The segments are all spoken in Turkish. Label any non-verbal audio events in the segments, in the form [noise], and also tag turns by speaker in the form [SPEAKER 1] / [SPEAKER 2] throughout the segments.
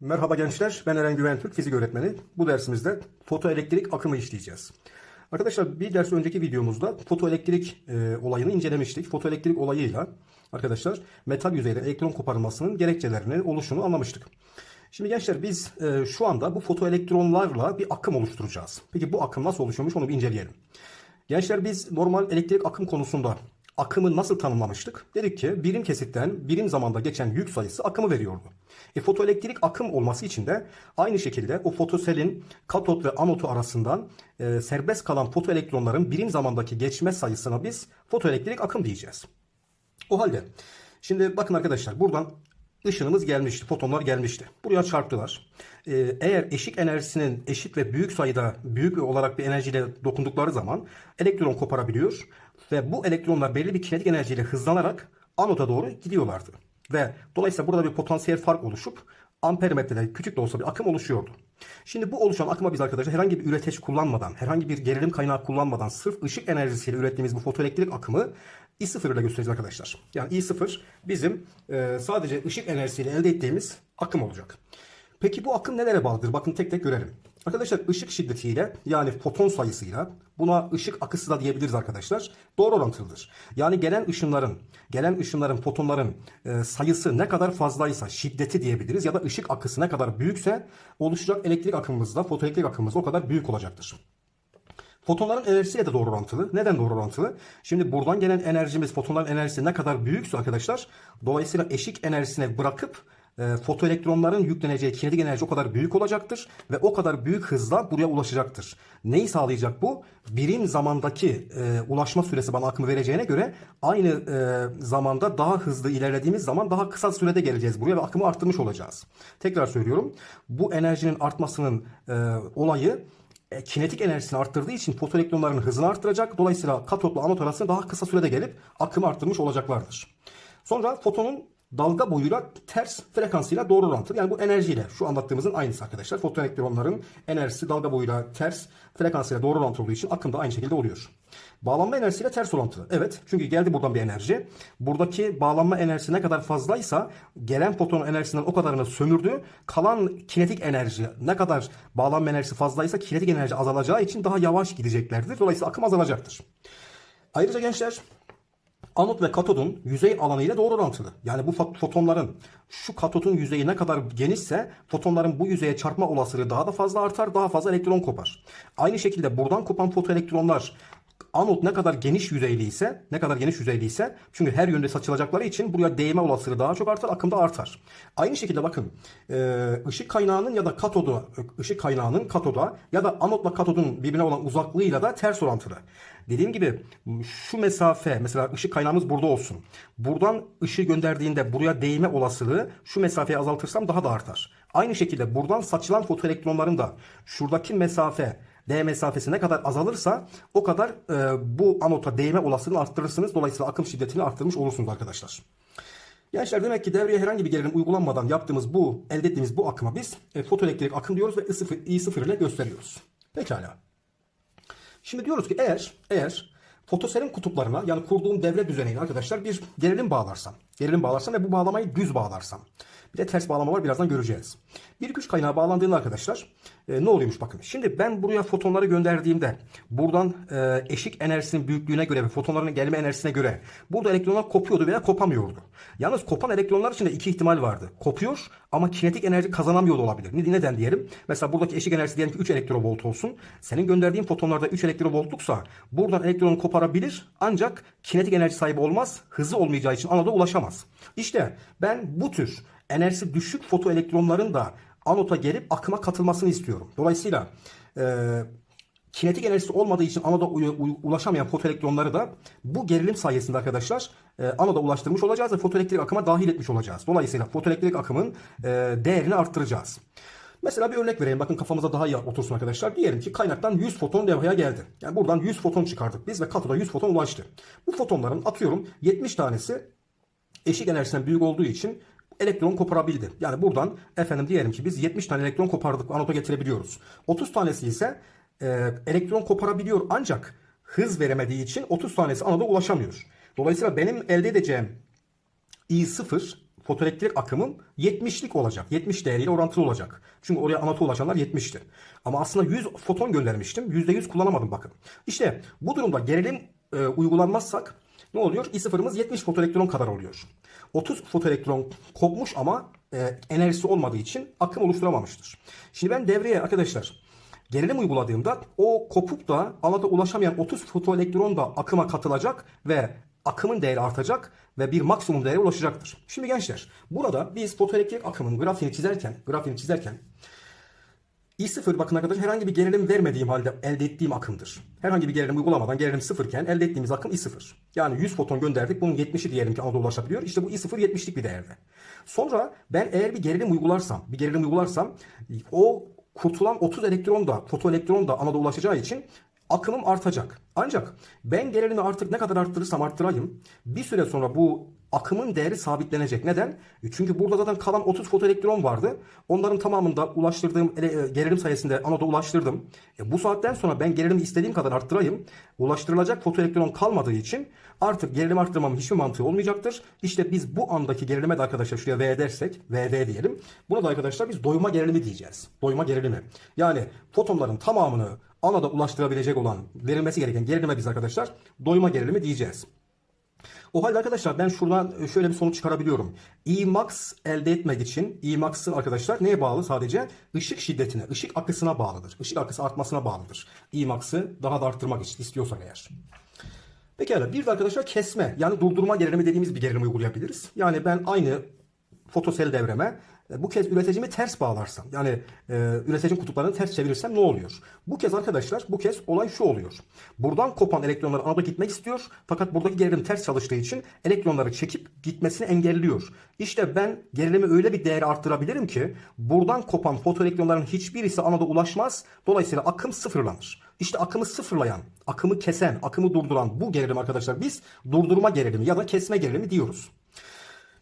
[SPEAKER 1] Merhaba gençler, ben Eren Güven Türk, fizik öğretmeni. Bu dersimizde fotoelektrik akımı işleyeceğiz. Arkadaşlar bir ders önceki videomuzda fotoelektrik e, olayını incelemiştik. Fotoelektrik olayıyla arkadaşlar metal yüzeyde elektron koparılmasının gerekçelerini, oluşunu anlamıştık. Şimdi gençler biz e, şu anda bu fotoelektronlarla bir akım oluşturacağız. Peki bu akım nasıl oluşuyormuş onu bir inceleyelim. Gençler biz normal elektrik akım konusunda akımı nasıl tanımlamıştık? Dedik ki birim kesitten birim zamanda geçen yük sayısı akımı veriyordu. E, fotoelektrik akım olması için de aynı şekilde o fotoselin katot ve anotu arasından e, serbest kalan fotoelektronların birim zamandaki geçme sayısına biz fotoelektrik akım diyeceğiz. O halde şimdi bakın arkadaşlar buradan ışınımız gelmişti, fotonlar gelmişti. Buraya çarptılar. Ee, eğer eşik enerjisinin eşit ve büyük sayıda büyük olarak bir enerjiyle dokundukları zaman elektron koparabiliyor ve bu elektronlar belli bir kinetik enerjiyle hızlanarak anoda doğru gidiyorlardı. Ve dolayısıyla burada bir potansiyel fark oluşup ampermetrede küçük de olsa bir akım oluşuyordu. Şimdi bu oluşan akıma biz arkadaşlar herhangi bir üreteç kullanmadan, herhangi bir gerilim kaynağı kullanmadan sırf ışık enerjisiyle ürettiğimiz bu fotoelektrik akımı I0 ile göstereceğiz arkadaşlar. Yani I0 bizim e, sadece ışık enerjisiyle elde ettiğimiz akım olacak. Peki bu akım nelere bağlıdır? Bakın tek tek görelim. Arkadaşlar ışık şiddetiyle yani foton sayısıyla buna ışık akısı da diyebiliriz arkadaşlar. Doğru orantılıdır. Yani gelen ışınların, gelen ışınların, fotonların e, sayısı ne kadar fazlaysa şiddeti diyebiliriz ya da ışık akısı ne kadar büyükse oluşacak elektrik akımımız da fotoelektrik akımımız o kadar büyük olacaktır. Fotonların enerjisiyle de doğru orantılı. Neden doğru orantılı? Şimdi buradan gelen enerjimiz, fotonların enerjisi ne kadar büyükse arkadaşlar, dolayısıyla eşik enerjisine bırakıp e, fotoelektronların yükleneceği kinetik enerji o kadar büyük olacaktır ve o kadar büyük hızla buraya ulaşacaktır. Neyi sağlayacak bu? Birim zamandaki e, ulaşma süresi bana akımı vereceğine göre aynı e, zamanda daha hızlı ilerlediğimiz zaman daha kısa sürede geleceğiz buraya ve akımı arttırmış olacağız. Tekrar söylüyorum. Bu enerjinin artmasının e, olayı e, kinetik enerjisini arttırdığı için fotoelektronların hızını arttıracak. Dolayısıyla katotla anot arasında daha kısa sürede gelip akımı arttırmış olacaklardır. Sonra fotonun dalga boyuyla ters frekansıyla doğru orantılı. Yani bu enerjiyle şu anlattığımızın aynısı arkadaşlar. Fotoelektronların enerjisi dalga boyuyla ters frekansıyla doğru orantılı olduğu için akım da aynı şekilde oluyor. Bağlanma enerjisiyle ters orantılı. Evet çünkü geldi buradan bir enerji. Buradaki bağlanma enerjisi ne kadar fazlaysa gelen fotonun enerjisinden o kadarını sömürdü. Kalan kinetik enerji ne kadar bağlanma enerjisi fazlaysa kinetik enerji azalacağı için daha yavaş gideceklerdir. Dolayısıyla akım azalacaktır. Ayrıca gençler Anot ve katodun yüzey alanı ile doğru orantılı. Yani bu fotonların şu katodun yüzeyi ne kadar genişse fotonların bu yüzeye çarpma olasılığı daha da fazla artar, daha fazla elektron kopar. Aynı şekilde buradan kopan fotoelektronlar anot ne kadar geniş yüzeyliyse, ne kadar geniş yüzeyliyse çünkü her yönde saçılacakları için buraya değme olasılığı daha çok artar, akım da artar. Aynı şekilde bakın ışık kaynağının ya da katodu, ışık kaynağının katoda ya da anotla katodun birbirine olan uzaklığıyla da ters orantılı. Dediğim gibi şu mesafe mesela ışık kaynağımız burada olsun. Buradan ışığı gönderdiğinde buraya değme olasılığı şu mesafeyi azaltırsam daha da artar. Aynı şekilde buradan saçılan fotoelektronların da şuradaki mesafe D mesafesi ne kadar azalırsa o kadar e, bu anota değme olasılığını arttırırsınız. Dolayısıyla akım şiddetini arttırmış olursunuz arkadaşlar. Gençler demek ki devreye herhangi bir gerilim uygulanmadan yaptığımız bu, elde ettiğimiz bu akıma biz e, fotoelektrik akım diyoruz ve I0, I0 ile gösteriyoruz. Pekala. Şimdi diyoruz ki eğer eğer fotoselin kutuplarına yani kurduğum devre düzenine arkadaşlar bir gerilim bağlarsam, gerilim bağlarsam ve bu bağlamayı düz bağlarsam. Bir de ters bağlama var birazdan göreceğiz. Bir güç kaynağı bağlandığında arkadaşlar e, ne oluyormuş bakın. Şimdi ben buraya fotonları gönderdiğimde buradan e, eşik enerjisinin büyüklüğüne göre ve fotonların gelme enerjisine göre burada elektronlar kopuyordu veya kopamıyordu. Yalnız kopan elektronlar için de iki ihtimal vardı. Kopuyor ama kinetik enerji kazanamıyor olabilir. Neden diyelim? Mesela buradaki eşik enerjisi diyelim ki 3 elektrovolt olsun. Senin gönderdiğin fotonlarda 3 elektrovoltluksa buradan elektronu koparabilir ancak kinetik enerji sahibi olmaz. Hızı olmayacağı için anoda ulaşamaz. İşte ben bu tür enerjisi düşük fotoelektronların da anota gelip akıma katılmasını istiyorum. Dolayısıyla e, kinetik enerjisi olmadığı için anoda ulaşamayan fotoelektronları da bu gerilim sayesinde arkadaşlar e, anoda ulaştırmış olacağız ve fotoelektrik akıma dahil etmiş olacağız. Dolayısıyla fotoelektrik akımın e, değerini arttıracağız. Mesela bir örnek vereyim. Bakın kafamıza daha iyi otursun arkadaşlar. Diyelim ki kaynaktan 100 foton levhaya geldi. Yani buradan 100 foton çıkardık biz ve katoda 100 foton ulaştı. Bu fotonların atıyorum 70 tanesi eşik enerjisinden büyük olduğu için elektron koparabildi. Yani buradan efendim diyelim ki biz 70 tane elektron kopardık anota getirebiliyoruz. 30 tanesi ise e, elektron koparabiliyor ancak hız veremediği için 30 tanesi anoda ulaşamıyor. Dolayısıyla benim elde edeceğim I0 fotoelektrik akımım 70'lik olacak. 70 değeriyle orantılı olacak. Çünkü oraya anota ulaşanlar 70'ti. Ama aslında 100 foton göndermiştim. %100 kullanamadım bakın. İşte bu durumda gerilim e, uygulanmazsak ne oluyor? I0'ımız 70 fotoelektron kadar oluyor. 30 fotoelektron kopmuş ama e, enerjisi olmadığı için akım oluşturamamıştır. Şimdi ben devreye arkadaşlar gerilim uyguladığımda o kopup da anota ulaşamayan 30 fotoelektron da akıma katılacak ve akımın değeri artacak ve bir maksimum değere ulaşacaktır. Şimdi gençler burada biz fotoelektrik akımın grafiğini çizerken, grafiğini çizerken I0 bakın arkadaşlar herhangi bir gerilim vermediğim halde elde ettiğim akımdır. Herhangi bir gerilim uygulamadan gerilim sıfırken elde ettiğimiz akım I0. Yani 100 foton gönderdik bunun 70'i diyelim ki anadolu ulaşabiliyor. İşte bu I0 70'lik bir değerde. Sonra ben eğer bir gerilim uygularsam, bir gerilim uygularsam o kurtulan 30 elektron da fotoelektron da anadolu ulaşacağı için akımım artacak. Ancak ben gerilimi artık ne kadar arttırırsam arttırayım bir süre sonra bu akımın değeri sabitlenecek. Neden? E Çünkü burada zaten kalan 30 fotoelektron vardı. Onların tamamında ulaştırdığım ele- e, gerilim sayesinde anoda ulaştırdım. E bu saatten sonra ben gerilimi istediğim kadar arttırayım. Ulaştırılacak fotoelektron kalmadığı için artık gerilim arttırmamın hiçbir mantığı olmayacaktır. İşte biz bu andaki gerilime de arkadaşlar şuraya V dersek, VD diyelim. Buna da arkadaşlar biz doyuma gerilimi diyeceğiz. Doyuma gerilimi. Yani fotonların tamamını anoda ulaştırabilecek olan verilmesi gereken gerilime biz arkadaşlar doyuma gerilimi diyeceğiz. O halde arkadaşlar ben şuradan şöyle bir sonuç çıkarabiliyorum. Emax elde etmek için Emax'ın arkadaşlar neye bağlı? Sadece ışık şiddetine, ışık akısına bağlıdır. Işık akısı artmasına bağlıdır. Emax'ı daha da arttırmak için istiyorsak eğer. Pekala bir de arkadaşlar kesme yani durdurma gerilimi dediğimiz bir gerilim uygulayabiliriz. Yani ben aynı fotosel devreme e, bu kez üreticimi ters bağlarsam yani e, üreticinin kutuplarını ters çevirirsem ne oluyor? Bu kez arkadaşlar bu kez olay şu oluyor. Buradan kopan elektronlar anoda gitmek istiyor fakat buradaki gerilim ters çalıştığı için elektronları çekip gitmesini engelliyor. İşte ben gerilimi öyle bir değere arttırabilirim ki buradan kopan fotoelektronların hiçbirisi anoda ulaşmaz. Dolayısıyla akım sıfırlanır. İşte akımı sıfırlayan, akımı kesen, akımı durduran bu gerilim arkadaşlar biz durdurma gerilimi ya da kesme gerilimi diyoruz.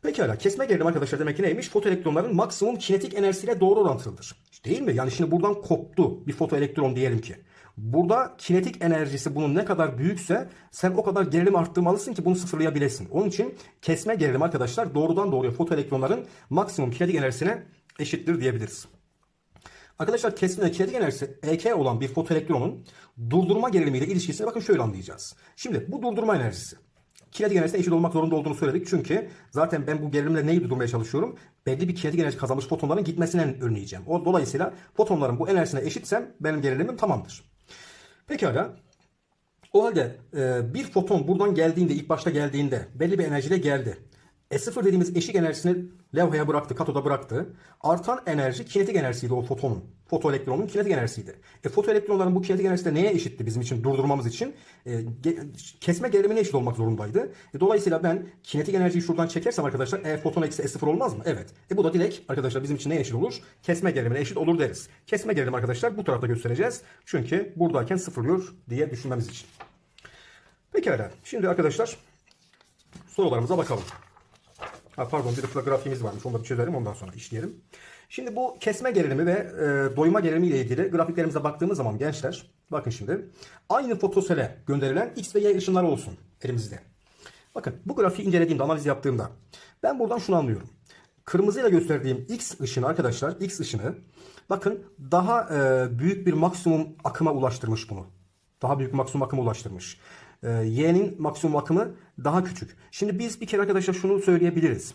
[SPEAKER 1] Pekala kesme gerilim arkadaşlar demek ki neymiş? Fotoelektronların maksimum kinetik enerjisiyle doğru orantılıdır. Değil mi? Yani şimdi buradan koptu bir fotoelektron diyelim ki. Burada kinetik enerjisi bunun ne kadar büyükse sen o kadar gerilim arttırmalısın ki bunu sıfırlayabilesin. Onun için kesme gerilim arkadaşlar doğrudan doğruya fotoelektronların maksimum kinetik enerjisine eşittir diyebiliriz. Arkadaşlar kesme kinetik enerjisi EK olan bir fotoelektronun durdurma gerilimiyle ilişkisini bakın şöyle anlayacağız. Şimdi bu durdurma enerjisi kinetik enerjisine eşit olmak zorunda olduğunu söyledik. Çünkü zaten ben bu gerilimle neyi durdurmaya çalışıyorum? Belli bir kinetik enerji kazanmış fotonların gitmesinden önleyeceğim. O dolayısıyla fotonların bu enerjisine eşitsem benim gerilimim tamamdır. Pekala. O halde e, bir foton buradan geldiğinde, ilk başta geldiğinde belli bir enerjiyle geldi. E0 dediğimiz eşik enerjisini levhaya bıraktı, katoda bıraktı. Artan enerji kinetik enerjisiydi o fotonun. Fotoelektronun kinetik enerjisiydi. E fotoelektronların bu kinetik enerjisi de neye eşitti bizim için durdurmamız için? E, ge- kesme gerilimine eşit olmak zorundaydı. E, dolayısıyla ben kinetik enerjiyi şuradan çekersem arkadaşlar e foton eksi E0 olmaz mı? Evet. E bu da direkt arkadaşlar bizim için neye eşit olur? Kesme gerilimine eşit olur deriz. Kesme gerilim arkadaşlar bu tarafta göstereceğiz. Çünkü buradayken sıfırlıyor diye düşünmemiz için. Pekala. Şimdi arkadaşlar sorularımıza bakalım. Ha, pardon bir de grafiğimiz varmış. Onları çözelim ondan sonra işleyelim. Şimdi bu kesme gerilimi ve e, doyma gerilimi ile ilgili grafiklerimize baktığımız zaman gençler bakın şimdi aynı fotosele gönderilen X ve Y ışınları olsun elimizde. Bakın bu grafiği incelediğimde analiz yaptığımda ben buradan şunu anlıyorum. Kırmızıyla gösterdiğim X ışını arkadaşlar X ışını bakın daha e, büyük bir maksimum akıma ulaştırmış bunu. Daha büyük maksimum akıma ulaştırmış. E, Y'nin maksimum akımı daha küçük. Şimdi biz bir kere arkadaşlar şunu söyleyebiliriz.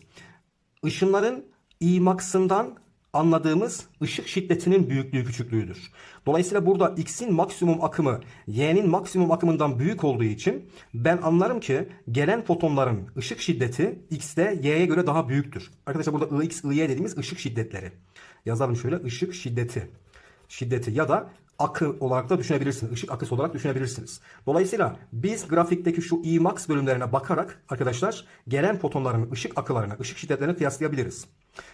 [SPEAKER 1] Işınların Emax'ından anladığımız ışık şiddetinin büyüklüğü küçüklüğüdür. Dolayısıyla burada X'in maksimum akımı Y'nin maksimum akımından büyük olduğu için ben anlarım ki gelen fotonların ışık şiddeti X'te Y'ye göre daha büyüktür. Arkadaşlar burada Ix, Y dediğimiz ışık şiddetleri. Yazalım şöyle ışık şiddeti. Şiddeti ya da akı olarak da düşünebilirsiniz. Işık akısı olarak düşünebilirsiniz. Dolayısıyla biz grafikteki şu Emax bölümlerine bakarak arkadaşlar gelen fotonların ışık akılarını, ışık şiddetlerini kıyaslayabiliriz.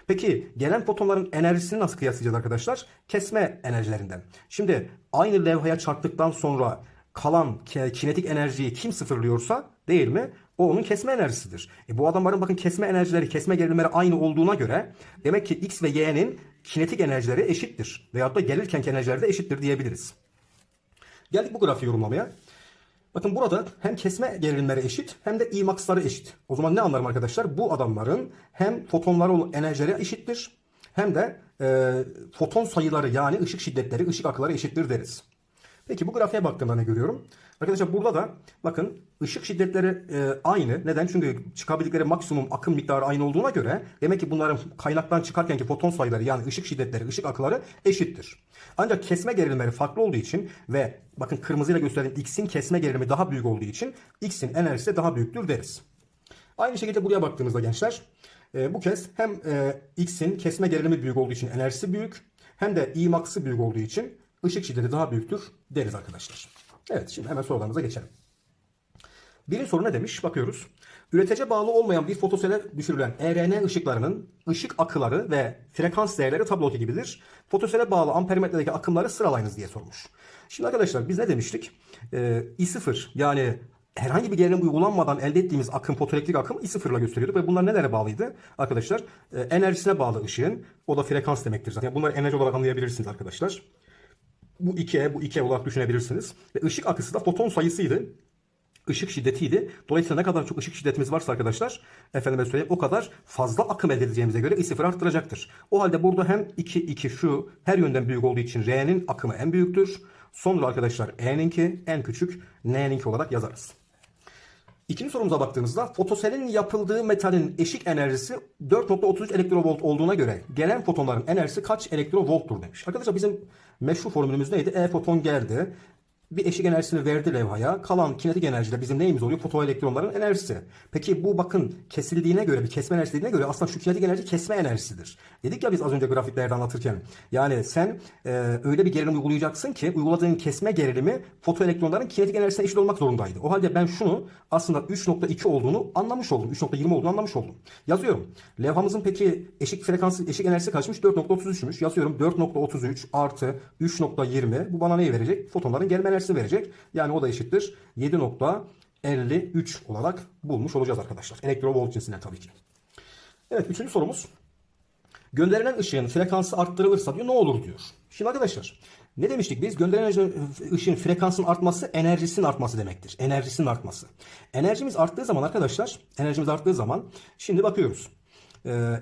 [SPEAKER 1] Peki gelen fotonların enerjisini nasıl kıyaslayacağız arkadaşlar? Kesme enerjilerinden. Şimdi aynı levhaya çarptıktan sonra kalan ki- kinetik enerjiyi kim sıfırlıyorsa değil mi? O onun kesme enerjisidir. E bu adamların bakın kesme enerjileri, kesme gerilimleri aynı olduğuna göre demek ki X ve Y'nin kinetik enerjileri eşittir. Veyahut da gelirkenki enerjileri de eşittir diyebiliriz. Geldik bu grafiği yorumlamaya. Bakın burada hem kesme gerilimleri eşit hem de Emax'ları eşit. O zaman ne anlarım arkadaşlar? Bu adamların hem fotonları olan enerjileri eşittir hem de e, foton sayıları yani ışık şiddetleri, ışık akıları eşittir deriz. Peki bu grafiğe baktığımda ne görüyorum? Arkadaşlar burada da bakın ışık şiddetleri e, aynı. Neden? Çünkü çıkabildikleri maksimum akım miktarı aynı olduğuna göre demek ki bunların kaynaktan çıkarkenki foton sayıları yani ışık şiddetleri, ışık akıları eşittir. Ancak kesme gerilimleri farklı olduğu için ve bakın kırmızıyla gösterdiğim X'in kesme gerilimi daha büyük olduğu için X'in enerjisi daha büyüktür deriz. Aynı şekilde buraya baktığımızda gençler e, bu kez hem e, X'in kesme gerilimi büyük olduğu için enerjisi büyük hem de Emax'ı büyük olduğu için ışık şiddeti daha büyüktür deriz arkadaşlar. Evet şimdi hemen sorularımıza geçelim. Birinci soru ne demiş? Bakıyoruz. Üretece bağlı olmayan bir fotosele düşürülen ERN ışıklarının ışık akıları ve frekans değerleri tabloki gibidir. Fotosele bağlı ampermetredeki akımları sıralayınız diye sormuş. Şimdi arkadaşlar biz ne demiştik? Ee, I0 yani herhangi bir gerilim uygulanmadan elde ettiğimiz akım, fotoelektrik akım I0 ile gösteriyorduk ve bunlar nelere bağlıydı? Arkadaşlar e, enerjisine bağlı ışığın. O da frekans demektir zaten. Yani bunları enerji olarak anlayabilirsiniz arkadaşlar. Bu 2E, bu 2E olarak düşünebilirsiniz. Ve ışık akısı da foton sayısıydı ışık şiddetiydi. Dolayısıyla ne kadar çok ışık şiddetimiz varsa arkadaşlar efendime söyleyeyim o kadar fazla akım elde edeceğimize göre I0 arttıracaktır. O halde burada hem 2 2 şu her yönden büyük olduğu için R'nin akımı en büyüktür. Sonra arkadaşlar E'ninki en küçük N'ninki olarak yazarız. İkinci sorumuza baktığımızda fotoselin yapıldığı metalin eşik enerjisi 4.33 elektrovolt olduğuna göre gelen fotonların enerjisi kaç elektrovolttur demiş. Arkadaşlar bizim meşhur formülümüz neydi? E foton geldi. Bir eşik enerjisini verdi levhaya. Kalan kinetik enerji de bizim neyimiz oluyor? Fotoelektronların enerjisi. Peki bu bakın kesildiğine göre, bir kesme enerjisi dediğine göre aslında şu kinetik enerji kesme enerjisidir. Dedik ya biz az önce grafiklerde anlatırken. Yani sen e, öyle bir gerilim uygulayacaksın ki uyguladığın kesme gerilimi fotoelektronların kinetik enerjisine eşit olmak zorundaydı. O halde ben şunu aslında 3.2 olduğunu anlamış oldum. 3.20 olduğunu anlamış oldum. Yazıyorum. Levhamızın peki eşik frekansı, eşik enerjisi kaçmış? 4.33'müş. Yazıyorum 4.33 artı 3.20. Bu bana neyi verecek? Fotonların gelme enerjisini verecek. Yani o da eşittir. 7.53 olarak bulmuş olacağız arkadaşlar. Elektrovolt cinsinden tabii ki. Evet üçüncü sorumuz. Gönderilen ışığın frekansı arttırılırsa diyor ne olur diyor. Şimdi arkadaşlar ne demiştik biz? Gönderilen ışığın frekansının artması enerjisinin artması demektir. Enerjisinin artması. Enerjimiz arttığı zaman arkadaşlar enerjimiz arttığı zaman şimdi bakıyoruz. Ee,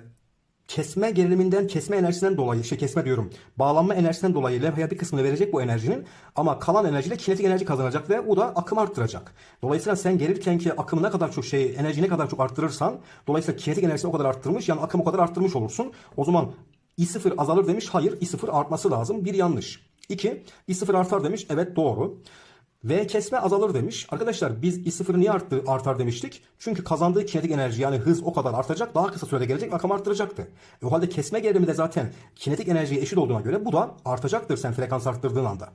[SPEAKER 1] kesme geriliminden, kesme enerjisinden dolayı, şey kesme diyorum, bağlanma enerjisinden dolayı levhaya bir kısmını verecek bu enerjinin ama kalan enerjiyle kinetik enerji kazanacak ve o da akım arttıracak. Dolayısıyla sen gerilirken ki akımı ne kadar çok şey, enerji ne kadar çok arttırırsan, dolayısıyla kinetik enerjisini o kadar arttırmış, yani akım o kadar arttırmış olursun. O zaman I0 azalır demiş, hayır I0 artması lazım, bir yanlış. İki, I0 artar demiş, evet doğru. V kesme azalır demiş. Arkadaşlar biz I0 niye arttı, artar demiştik? Çünkü kazandığı kinetik enerji yani hız o kadar artacak. Daha kısa sürede gelecek akım arttıracaktı. E o halde kesme gerilimi de zaten kinetik enerjiye eşit olduğuna göre bu da artacaktır sen frekans arttırdığın anda.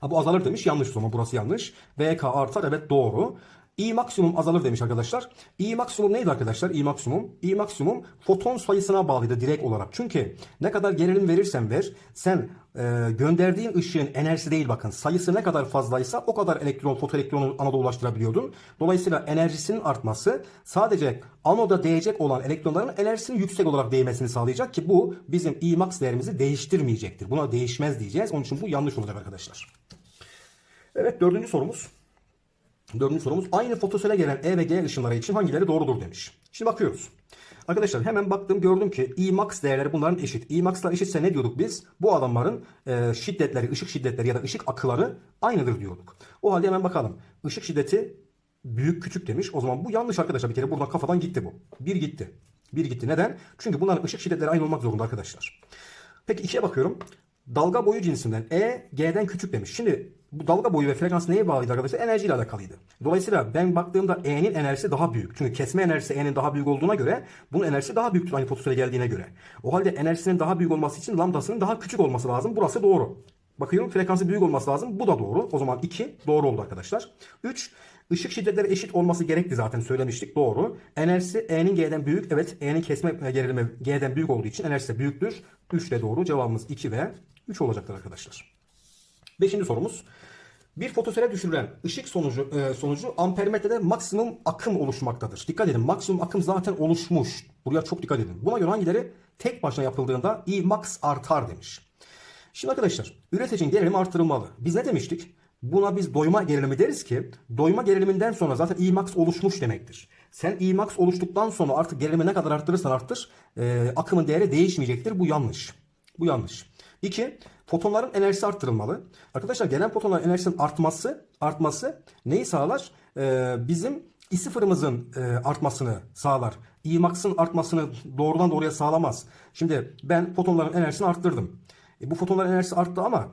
[SPEAKER 1] Ha bu azalır demiş. Yanlış o zaman burası yanlış. VK artar evet doğru. I maksimum azalır demiş arkadaşlar. I maksimum neydi arkadaşlar? I maksimum. I maksimum foton sayısına bağlıydı direkt olarak. Çünkü ne kadar gerilim verirsen ver sen e, gönderdiğin ışığın enerjisi değil bakın. Sayısı ne kadar fazlaysa o kadar elektron, fotoelektronu anoda ulaştırabiliyordun. Dolayısıyla enerjisinin artması sadece anoda değecek olan elektronların enerjisinin yüksek olarak değmesini sağlayacak ki bu bizim I max değerimizi değiştirmeyecektir. Buna değişmez diyeceğiz. Onun için bu yanlış olacak arkadaşlar. Evet dördüncü sorumuz. Dördüncü sorumuz aynı fotosele gelen E ve G ışınları için hangileri doğrudur demiş. Şimdi bakıyoruz. Arkadaşlar hemen baktım gördüm ki I max değerleri bunların eşit. I max'lar eşitse ne diyorduk biz? Bu adamların e, şiddetleri, ışık şiddetleri ya da ışık akıları aynıdır diyorduk. O halde hemen bakalım. Işık şiddeti büyük küçük demiş. O zaman bu yanlış arkadaşlar bir kere buradan kafadan gitti bu. Bir gitti. Bir gitti. Neden? Çünkü bunların ışık şiddetleri aynı olmak zorunda arkadaşlar. Peki ikiye bakıyorum. Dalga boyu cinsinden E, G'den küçük demiş. Şimdi bu dalga boyu ve frekans neye bağlıydı arkadaşlar? Enerjiyle alakalıydı. Dolayısıyla ben baktığımda E'nin enerjisi daha büyük. Çünkü kesme enerjisi E'nin daha büyük olduğuna göre bunun enerjisi daha büyüktür aynı fotosele geldiğine göre. O halde enerjisinin daha büyük olması için lambdasının daha küçük olması lazım. Burası doğru. Bakıyorum frekansı büyük olması lazım. Bu da doğru. O zaman 2 doğru oldu arkadaşlar. 3 Işık şiddetleri eşit olması gerekti zaten söylemiştik. Doğru. Enerjisi E'nin G'den büyük. Evet E'nin kesme gerilimi G'den büyük olduğu için enerjisi de büyüktür. 3 de doğru. Cevabımız 2 ve 3 olacaktır arkadaşlar. Beşinci sorumuz. Bir fotosele düşürülen ışık sonucu e, sonucu ampermetrede maksimum akım oluşmaktadır. Dikkat edin maksimum akım zaten oluşmuş. Buraya çok dikkat edin. Buna göre hangileri tek başına yapıldığında I max artar demiş. Şimdi arkadaşlar üreticinin gerilimi artırılmalı. Biz ne demiştik? Buna biz doyma gerilimi deriz ki doyma geriliminden sonra zaten Emax oluşmuş demektir. Sen Emax oluştuktan sonra artık gerilimi ne kadar arttırırsan arttır e, akımın değeri değişmeyecektir. Bu yanlış. Bu yanlış. İki, fotonların enerjisi arttırılmalı. Arkadaşlar gelen fotonların enerjisinin artması artması neyi sağlar? E, bizim I sıfırımızın e, artmasını sağlar. Emax'ın artmasını doğrudan doğruya sağlamaz. Şimdi ben fotonların enerjisini arttırdım. E, bu fotonların enerjisi arttı ama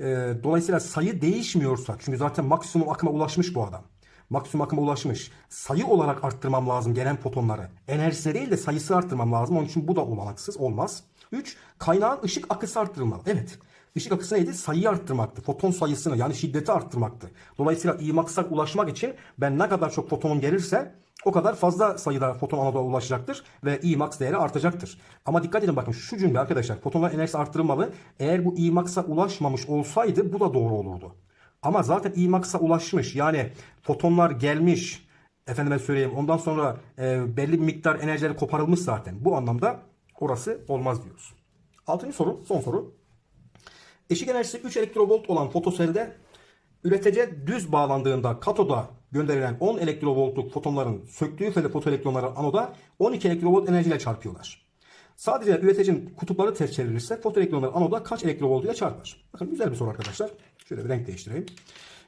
[SPEAKER 1] e, dolayısıyla sayı değişmiyorsa çünkü zaten maksimum akıma ulaşmış bu adam. Maksimum akıma ulaşmış. Sayı olarak arttırmam lazım gelen fotonları. Enerjisine değil de sayısını arttırmam lazım. Onun için bu da olanaksız. Olmaz. 3. Kaynağın ışık akısı arttırılmalı. Evet. Işık akısı neydi? Sayıyı arttırmaktı. Foton sayısını yani şiddeti arttırmaktı. Dolayısıyla Emax'a ulaşmak için ben ne kadar çok fotonum gelirse o kadar fazla sayıda foton anoda ulaşacaktır ve Emax değeri artacaktır. Ama dikkat edin bakın şu cümle arkadaşlar fotonlar enerjisi arttırılmalı. Eğer bu Emax'a ulaşmamış olsaydı bu da doğru olurdu. Ama zaten Emax'a ulaşmış yani fotonlar gelmiş efendime söyleyeyim ondan sonra e, belli bir miktar enerjileri koparılmış zaten. Bu anlamda orası olmaz diyoruz. Altıncı soru son soru. Eşik enerjisi 3 elektrovolt olan fotoselde üretece düz bağlandığında katoda gönderilen 10 elektrovoltluk fotonların söktüğü sırada fotoelektronları anoda 12 elektrovolt enerjiyle çarpıyorlar. Sadece üreticinin kutupları ters çevrilirse fotoelektronları anoda kaç elektrovolt ile çarpar? Bakın güzel bir soru arkadaşlar. Şöyle bir renk değiştireyim.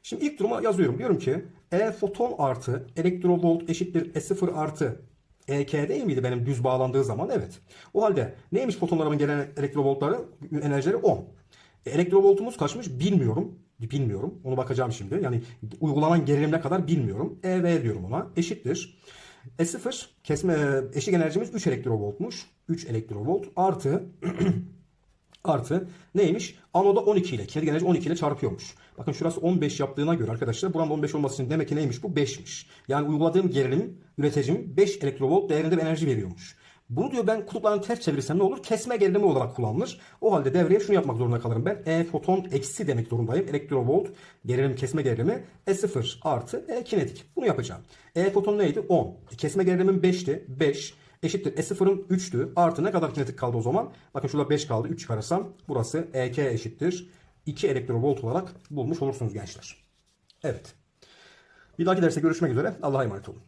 [SPEAKER 1] Şimdi ilk duruma yazıyorum. Diyorum ki eğer foton artı elektrovolt eşittir E0 artı EK değil miydi benim düz bağlandığı zaman? Evet. O halde neymiş fotonlarımın gelen elektrovoltları, enerjileri 10. Elektrovoltumuz kaçmış bilmiyorum. Bilmiyorum. Onu bakacağım şimdi. Yani uygulanan gerilim ne kadar bilmiyorum. EV diyorum ona. Eşittir. E0 kesme e, eşik enerjimiz 3 elektrovoltmuş. 3 elektrovolt artı [clears throat] Artı neymiş? Anoda 12 ile, kinetik enerji 12 ile çarpıyormuş. Bakın şurası 15 yaptığına göre arkadaşlar buranın 15 olması için demek ki neymiş bu? 5'miş. Yani uyguladığım gerilim üreticim 5 elektrovolt değerinde bir enerji veriyormuş. Bunu diyor ben kutuplarını ters çevirirsem ne olur? Kesme gerilimi olarak kullanılır. O halde devreye şunu yapmak zorunda kalırım ben. E foton eksi demek zorundayım. Elektrovolt gerilim kesme gerilimi E0 artı E kinetik. Bunu yapacağım. E foton neydi? 10. E, kesme gerilimim 5'ti. 5 eşittir E0'ın 3'tü. Artı ne kadar kinetik kaldı o zaman? Bakın şurada 5 kaldı. 3 çıkarırsam burası EK eşittir. 2 elektrovolt olarak bulmuş olursunuz gençler. Evet. Bir dahaki derste görüşmek üzere. Allah'a emanet olun.